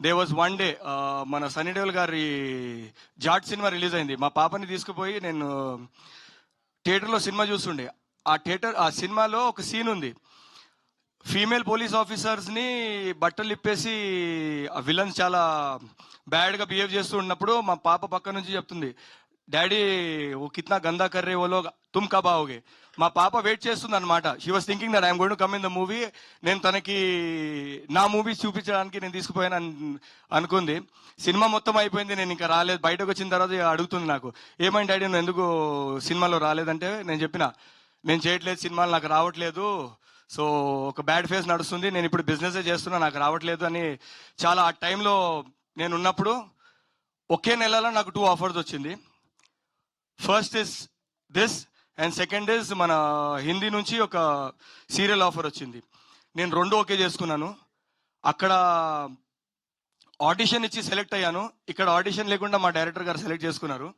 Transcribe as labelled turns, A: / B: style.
A: They was one day మన Sunny devil గారి Jat cinema release అయింది. మా పాపని తీసుకుపోయి నేను uh, థియేటర్లో సినిమా చూస్తుండే. ఆ థియేటర్ ఆ సినిమాలో ఒక సీన్ ఉంది. ఫీమేల్ పోలీస్ ఆఫీసర్స్ని బట్టలు ఇప్పేసి ఆ విలన్స్ చాలా బ్యాడ్గా బిహేవ్ చేస్తూ ఉన్నప్పుడు మా పాప పక్క నుంచి చెప్తుంది డాడీ ఓ కిత్నా గందా కర్రే ఓలో తుమ్ కబ్ ఆవుగే మా పాప వెయిట్ చేస్తుంది అనమాట she was thinking that I'm gonna come in the movie నేను తనకి నా మూవీ చూపించడానికి నేను తీసుకుపోయాను అనుకుంది. సినిమా మొత్తం అయిపోయింది. నేను ఇంకా రాలేదు. బయటకు వచ్చిన తర్వాత అడుగుతుంది నాకు. ఏమైంది డాడీ నువ్వు ఎందుకు సినిమాలో రాలేదంటే నేను చెప్పిన నేను చేయట్లేదు సినిమాలు నాకు రావట్లేదు. సో ఒక బ్యాడ్ ఫేస్ నడుస్తుంది. నేను ఇప్పుడు బిజినెస్ చేస్తున్నా నాకు రావట్లేదు అని చాలా ఆ టైంలో నేను ఉన్నప్పుడు ఒకే నెలలో నాకు టూ ఆఫర్స్ వచ్చింది. First is this and second is మన హిందీ నుంచి ఒక సీరియల్ ఆఫర్ వచ్చింది. నేను రెండు ఓకే చేసుకున్నాను. అక్కడ ఆడిషన్ ఇచ్చి సెలెక్ట్ అయ్యాను. ఇక్కడ ఆడిషన్ లేకుండా మా డైరెక్టర్ గారు సెలెక్ట్ చేసుకున్నారు.